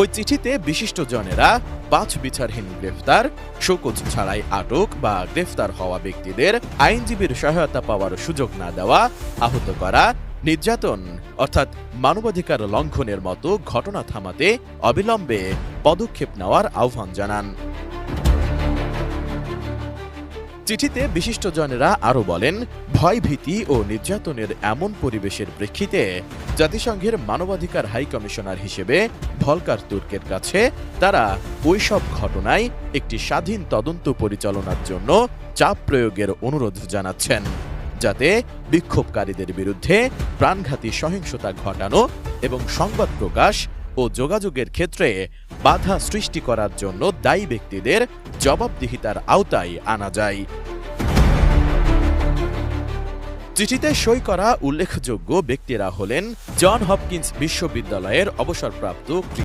ওই চিঠিতে বিশিষ্টজনেরা পাঁচ বিচারহীন গ্রেফতার, শোকজ ছাড়াই আটক বা গ্রেফতার হওয়া ব্যক্তিদের আইনজীবীর সহায়তা পাওয়ার সুযোগ না দেওয়া, আহত করা, নির্যাতন অর্থাৎ মানবাধিকার লঙ্ঘনের মতো ঘটনা থামাতে অবিলম্বে পদক্ষেপ নেওয়ার আহ্বান জানান। চিঠিতে বিশিষ্টজনেরা আরও বলেন, ভয়ভীতি ও নির্যাতনের এমন পরিবেশের প্রেক্ষিতে জাতিসংঘের মানবাধিকার হাই কমিশনার হিসেবে ভলকার তুর্কের কাছে তারা ওইসব ঘটনায় একটি স্বাধীন তদন্ত পরিচালনার জন্য চাপ প্রয়োগের অনুরোধ জানাচ্ছেন, যাতে বিক্ষোভকারীদের বিরুদ্ধে প্রাণঘাতী সহিংসতা ঘটানো এবং সংবাদ প্রকাশ ও যোগাযোগের ক্ষেত্রে বাধা সৃষ্টি করার জন্য দায়ী ব্যক্তিদের জবাবদিহিতার আওতায় আনা যায়। চিঠিতে সই করা উল্লেখযোগ্য ব্যক্তিরা হলেন জন হপকিন্স বিশ্ববিদ্যালয়ের অবসরপ্রাপ্ত